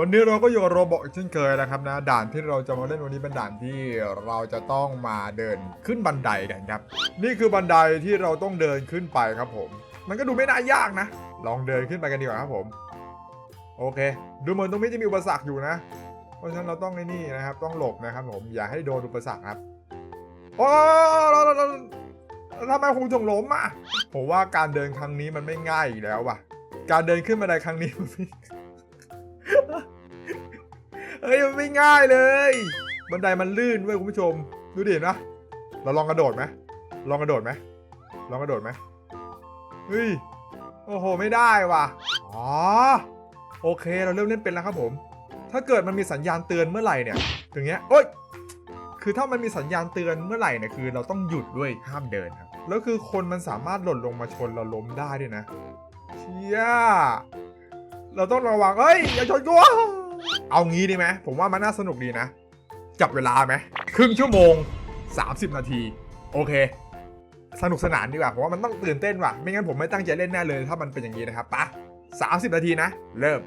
วันนี้เราก็อยู่กับโรบอทเช่นเคยนะครับนะด่านที่เราจะมาเล่นวันนี้เป็นด่านที่เราจะต้องมาเดินขึ้นบันไดกันครับ นี่คือบันไดที่เราต้องเดินขึ้นไปครับผม มันก็ดูไม่น่ายากนะ ลองเดินขึ้นไปกันดีกว่าครับผม โอเค ดูเหมือนตรงนี้จะมีอุปสรรคอยู่นะ เพราะฉะนั้นเราต้องในนี่นะครับ ต้องหลบนะครับผมอย่าให้โดนอุปสรรคครับโอ้เราเราเราทำไมคงจงล้มอะผมว่าการเดินครั้งนี้มันไม่ง่ายอีกแล้วว่ะ การเดินขึ้นบันไดครั้งนี้มันไม่ เฮ้ยมันไม่ง่ายเลย บันไดมันลื่นเว้ยคุณผู้ชม ดูดิเห็นปะเราลองกระโดดไหมลองกระโดดไหมลองกระโดดไหมเฮ้ยโอ้โห ไม่ได้ว่ะ อ๋อ โอเค เราเริ่มเล่นเป็นแล้วครับผม ถ้าเกิดมันมีสัญญาณเตือนเมื่อไหร่เนี่ยอย่างเงี้ยโอ๊ย คือถ้ามันมีสัญญาณเตือนเมื่อไหร่เนี่ย คือเราต้องหยุดด้วย ห้ามเดินครับ แล้วคือคนมันสามารถหล่นลงมาชนเราล้มได้ด้วยนะ เชี่ย เราต้องระวังเอ้ย อย่าชนกู เอางี้ดีไหมผมว่ามันน่าสนุกดีนะ จับเวลาไหมครึ่งชั่วโมง 30 นาที โอเค สนุกสนานดีกว่าผมว่ามันต้องตื่นเต้นว่ะ ไม่งั้นผมไม่ตั้งใจเล่นแน่เลย ถ้ามันเป็นอย่างนี้นะครับปะ30 นาทีนะ เริ่ม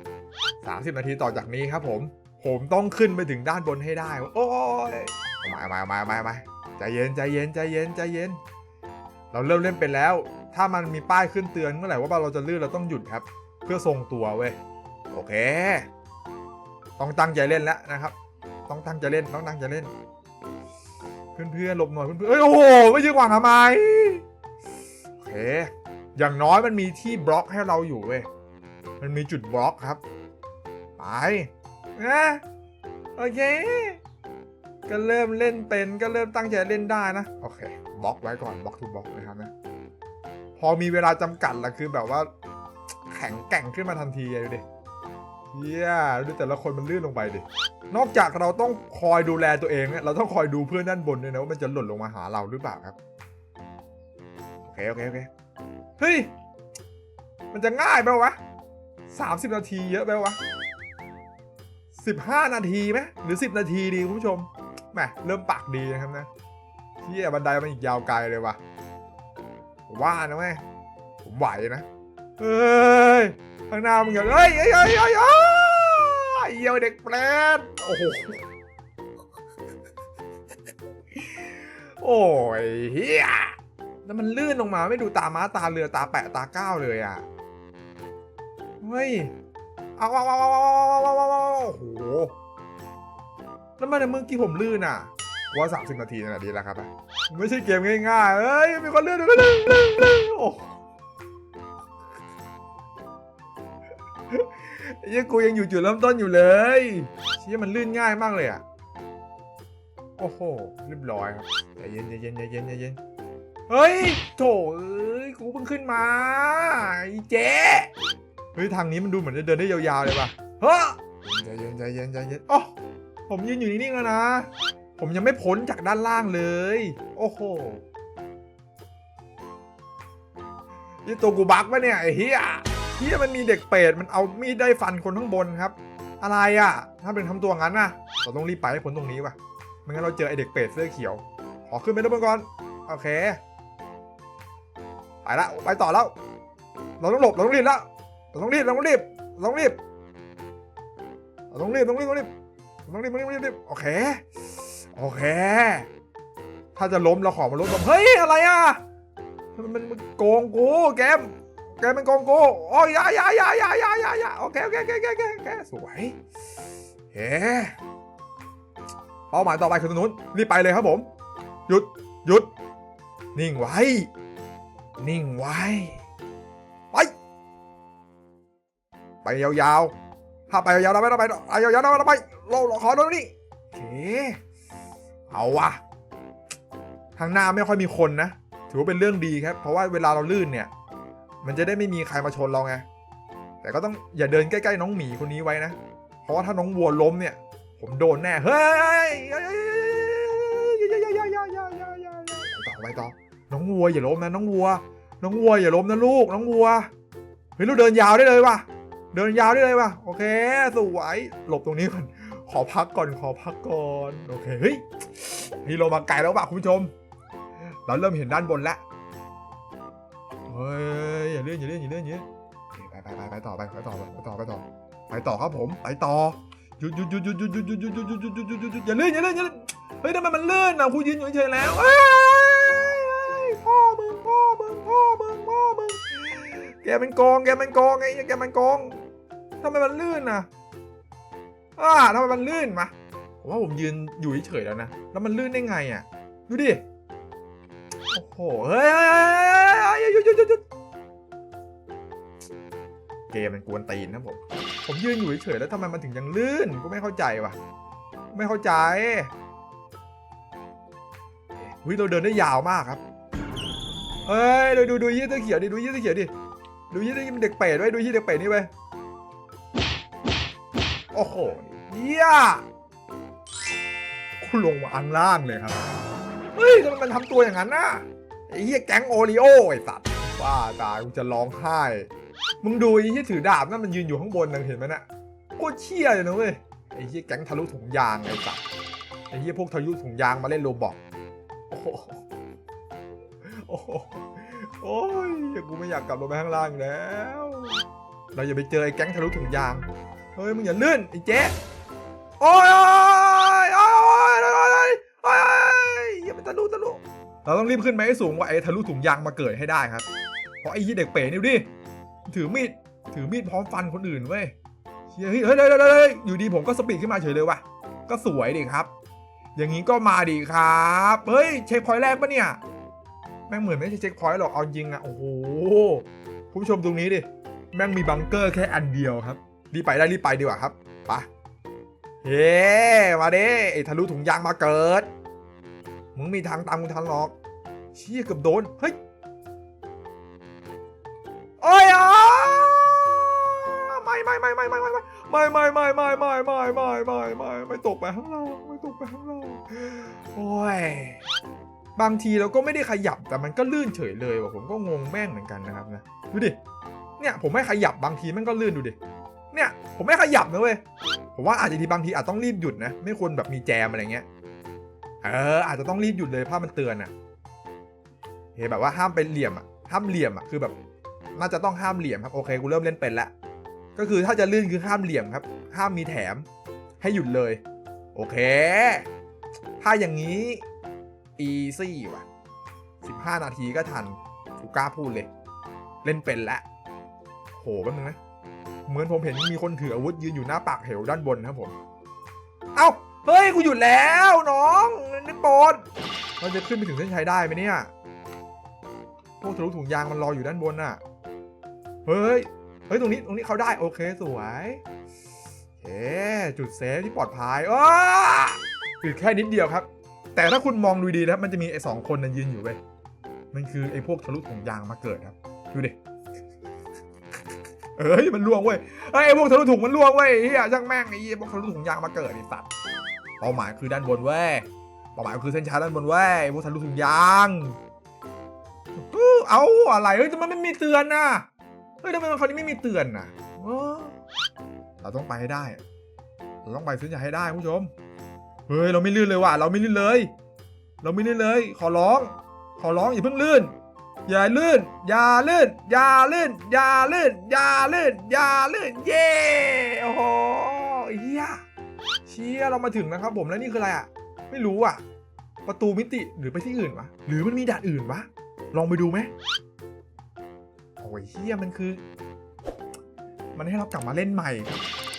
30 นาทีต่อจากนี้ครับผม ผมต้องขึ้นไปถึงด้านบนให้ได้ โอ้ยมามามามามาใจเย็นใจเย็นใจเย็นใจเย็น เราเริ่มเล่นเป็นแล้ว ถ้ามันมีป้ายขึ้นเตือนเมื่อไหร่ว่าเราจะลื่นเราต้องหยุดครับ เพื่อทรงตัวเว้ย โอเค ต้องตั้งใจเล่นแล้วนะครับ ต้องตั้งใจเล่นต้องตั้งใจเล่น เพื่อนๆหลบหน่อยเพื่อนๆเอ้ยโอ้โหไม่ยืนขวางทำไมโอเคอย่างน้อยมันมีที่บล็อกให้เราอยู่เว้ยมันมีจุดบล็อกครับไปนะโอเคก็เริ่มเล่นเป็นก็เริ่มตั้งใจเล่นได้นะโอเคบล็อกไว้ก่อนบล็อกทูบล็อกนะครับนะพอมีเวลาจำกัดละคือแบบว่าแข็งแกร่งขึ้นมาทันทีเลยดูดิ เฮียดูแต่ละคนมันลื่นลงไปดิ นอกจากเราต้องคอยดูแลตัวเองเนี่ยเราต้องคอยดูเพื่อนด้านบนด้วยนะว่ามันจะหล่นลงมาหาเราหรือเปล่าครับ โอเคโอเคโอเค เฮ้ย มันจะง่ายไปวะสามสิบนาทีเยอะไปวะสิบห้านาทีไหมหรือสิบนาทีดีคุณผู้ชมแหมเริ่มปากดีนะครับนะเฮียบันไดมันอีกยาวไกลเลยวะผมว่านะแม่ผมไหวนะเฮ้ย ข้างหน้ามึงอย่างเฮ้ยเฮ้ยเฮ้ยเฮ้ยเฮ้ยเยี่ยเด็กแปลนโอ้โหโอ้ยเฮียแล้วมันลื่นลงมาไม่ดูตาม้าตาเรือตาแปะตาก้าวเลยอะเฮ้ยเอาเอาเอาเอาเอาเอาเโอ้โหแล้วมันเมื่อกี้ผมลื่นอะว่าสามสิบนาทีนั่นแหละดีแล้วครับไม่ใช่เกมง่ายๆเอ้ยมีคนลื่นมีคนลื่นลื่นลื่นโอ้ เหี้ยังกูยังอยู่จุดเริ่มต้นอยู่เลยเชี่ยมันลื่นง่ายมากเลยอะโอ้โหเรียบร้อยครับใจเย็นใจเย็นใจเย็นใจเย็นเฮ้ยโถเอ้ยกูเพิ่งขึ้นมาไอ้เจ๊เฮ้ยทางนี้มันดูเหมือนจะเดินได้ยาวๆเลยว่ะเฮ้ยใจเย็นใจเย็นใจเย็นโอ้ผมยืนอยู่นิ่งๆแล้วนะ ผมยังไม่พ้นจากด้านล่างเลย โอ้โหนี่ตัวกูบักปะเนี่ยไอ้เฮีย เฮียมันมีเด็กเปรตมันเอามีดได้ฟันคนข้างบนครับ อะไรอะ ถ้าเป็นทำตัวงั้นนะเราต้องรีบไปให้พ้นตรงนี้ว่ะไม่งั้นเราเจอไอเด็กเปรตเสื้อเขียว ขอขึ้นไปด้านบนก่อน โอเค ไปละ ไปต่อแล้ว เราต้องหลบ เราต้องรีบแล้วเราต้องรีบ เราต้องรีบ เราต้องรีบ เราต้องรีบ ต้องรีบ ต้องรีบ ต้องรีบ ต้องรีบ ต้องรีบ โอเค โอเค ถ้าจะล้มเราขอมาล้มก่อนเฮ้ย อะไรอะ มันมันมันโกงกูแกม แกเป็นกองโกโอ้ยยายายายายายายาโอเคโอเคโอเคโอเคโอเคสวยเฮ้เป้าหมายต่อไปคือตรงนู้นรีบไปเลยครับผม หยุดหยุด นิ่งไว้ นิ่งไว้ ไป ไปยาวๆถ้าไปยาวๆเราไม่ต้องไปไปยาวๆเราไม่ต้องไปเราเราขอตรงนี้โอเคเอาวะทางหน้าไม่ค่อยมีคนนะ ถือว่าเป็นเรื่องดีครับ เพราะว่าเวลาเราลื่นเนี่ย มันจะได้ไม่มีใครมาชนเราไง แต่ก็ต้องอย่าเดินใกล้ๆน้องหมีคนนี้ไว้นะ เพราะว่าถ้าน้องวัวล้มเนี่ย ผมโดนแน่ เฮ้ยต่อไปต่อ น้องวัวอย่าล้มนะน้องวัว น้องวัวอย่าล้มนะลูก น้องวัว เฮ้ยเราเดินยาวได้เลยว่ะ เดินยาวได้เลยว่ะ โอเค สวย หลบตรงนี้ก่อน ขอพักก่อน ขอพักก่อน โอเค เฮ้ยนี่เรามาไกลแล้วป่ะคุณผู้ชม เราเริ่มเห็นด้านบนแล้วเฮ้ย ลื่อนอย่าเลื่อนอย่าเลื่อนอย่าเลื่อนไปไปไปไปต่อไปไปต่อไปต่อไปต่อไปต่อครับผมไปต่อหยุดหยุดหยุดหยุดหยุดหยุดหยุดหยุดหยุดหยุดหยุดหยุดหยุดหยุดอย่าเลื่อนอย่าเลื่อนอย่าเลื่อนเฮ้ยทำไมมันเลื่อนอะกูยืนอยู่เฉยแล้วพ่อมึงพ่อมึงพ่อมึงพ่อมึงแกเป็นกองแกเป็นกองไงแกเป็นกองทำไมมันลื่นอะอ่าทำไมมันลื่นมาผมว่าผมยืนอยู่เฉยแล้วนะแล้วมันลื่นได้ไงอะดูดิโอ้โหเฮ้ยเฮ้ยเฮ้ยเฮ้ยหยุดหยุดหยุดหยุด เกมมันกวนตีนนะผม ผมยืนอยู่เฉยๆแล้วทำไมมันถึงยังลื่นก็ไม่เข้าใจว่ะ ไม่เข้าใจวิเราเดินได้ยาวมากครับเฮ้ยดูดูดูยี่ตะเขียวดิดูยี่ตะเขียวดิดูยี่ตะมันเด็กเป๋ด้วยดูยี่เด็กเป๋นี่ไปโอ้โหเยี่ยกูลงมาอันล่างเลยครับเฮ้ยทำไมมันทำตัวอย่างนั้นน่ะไอ้เหี้ยแก๊งโอริโอไอ้สัตว์ว่าตายกูจะร้องไห้ มึงดูไอ้ที่ถือดาบนั่นมันยืนอยู่ข้างบนนะเห็นไหมน่ะโคตรเชี่ยเลยนะเว้ยไอ้ที่แก๊งทะลุถุงยางไอ้สัตว์ไอ้ที่พวกทะลุถุงยางมาเล่นโรบอกโอ้โหโอ้โหโอ้ยกูไม่อยากกลับลงไปข้างล่างแล้ว เราอย่าไปเจอไอ้แก๊งทะลุถุงยางเฮ้ยมึงอย่าลื่นไอ้เจ๊โอ้ยโอ้ยโอ้ยโอ้ยโอ้ยอย่าไปทะลุทะลุเราต้องรีบขึ้นไปให้สูงว่าไอ้ทะลุถุงยางมาเกิดให้ได้ครับเพราะไอ้ยี่เด็กเป๋นี่ดิ ถือมีดถือมีดพร้อมฟันคนอื่นเว้ยเฮ้ยเฮ้ยเฮ้ยเฮ้ยเฮ้ยอยู่ดีผมก็สปีดขึ้นมาเฉยเลยว่ะก็สวยดิครับ อย่างนี้ก็มาดิครับเฮ้ยเช็คพอยต์แรกปะเนี่ยแม่งเหมือนไม่ใช่เช็คพอยต์หรอกเอาจริงอะโอ้โหผู้ชมตรงนี้ดิแม่งมีบังเกอร์แค่อันเดียวครับรีบไปได้รีบไปดีกว่าครับไปเฮ้มาเด้ไอ้ทะลุถุงยางมาเกิดมึงมีทางตามกูทันหรอกเชี่ยเกือบโดนเฮ้ย ไม่ไม่ไม่ไม่ไม่ไม่ไม่ไม่ไม่ไม่ไม่ไม่ไม่ไม่ไม่ไม่ตกไปข้างล่างไม่ตกไปข้างล่างโอ้ยบางทีเราก็ไม่ได้ขยับแต่มันก็ลื่นเฉยเลยว่ะผมก็งงแม่งเหมือนกันนะครับนะดูดิเนี่ยผมไม่ขยับบางทีมันก็ลื่นดูดิเนี่ยผมไม่ขยับนะเว้ยผมว่าอาจจะทีบางทีอาจต้องรีบหยุดนะไม่ควรแบบมีแจมอะไรเงี้ยเอออาจจะต้องรีบหยุดเลยภาพมันเตือนอะเฮ้แบบว่าห้ามไปเหลี่ยมอะห้ามเหลี่ยมอะคือแบบ น่าจะต้องห้ามเหลี่ยมครับโอเคกูเริ่มเล่นเป็นแล้ว ก็คือถ้าจะลื่นคือห้ามเหลี่ยมครับ ห้ามมีแถม ให้หยุดเลย โอเค ถ้าอย่างนี้อีซี่ว่ะ 15 นาทีก็ทันกูกล้าพูดเลย เล่นเป็นล้โหแป๊บนึงนะเหมือนผมเห็นมีคนถืออาวุธยืนอยู่หน้าปากเหวด้านบนนะครับผม เอ้า เฮ้ย กูหยุดแล้วน้องนี่โปรดเราจะขึ้นไปถึงเส้นชัยได้ไหมเนี่ย พวกทะลุถุงยางมันรออยู่ด้านบนน่ะ เฮ้ย เฮ้ยตรงนี้ตรงนี้เขาได้โอเคสวยเอ๊จุดเซฟที่ปลอดภัยอ้าคือแค่นิดเดียวครับ แต่ถ้าคุณมองดูดีนะครับมันจะมีไอ้สองคนนั้นยืนอยู่เว้ยมันคือไอ้พวกทะลุถุงยางมาเกิดครับดูดิเอ้ยมันล่วงเว้ยเอ้ไอ้พวกทะลุถุงมันล่วงเว้ยเฮียช่างแม่งไอ้เหี้ยพวกทะลุถุงยางมาเกิดไอ้สัตว์เป้าหมายคือด้านบนเว้ยเป้าหมายคือเส้นชัยด้านบนเว้ยพวกทะลุถุงยางเอาอะไรเฮ้ยทำไมไม่มีเตือนน่ะ เฮ้ยทำไมมันคราวนี้ไม่มีเตือนน่ะเราต้องไปให้ได้ เราต้องไปซื้ออย่าให้ได้ผู้ชม เฮ้ยเราไม่ลื่นเลยว่ะ เราไม่ลื่นเลย เราไม่ลื่นเลย ขอร้อง ขอร้องอย่าเพิ่งลื่น อย่าลื่น อย่าลื่น อย่าลื่น อย่าลื่น อย่าลื่น อย่าลื่น เย้โอ้โหเฮียเชี่ยเรามาถึงนะครับผมแล้วนี่คืออะไรอะ ไม่รู้อะ ประตูมิติหรือไปที่อื่นวะ หรือมันมีด่านอื่นวะ ลองไปดูไหม โอ้ยเฮียมันคือ มันให้เรากลับมาเล่นใหม่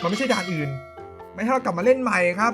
มันไม่ใช่ด่านอื่น ไม่ให้เรากลับมาเล่นใหม่ครับ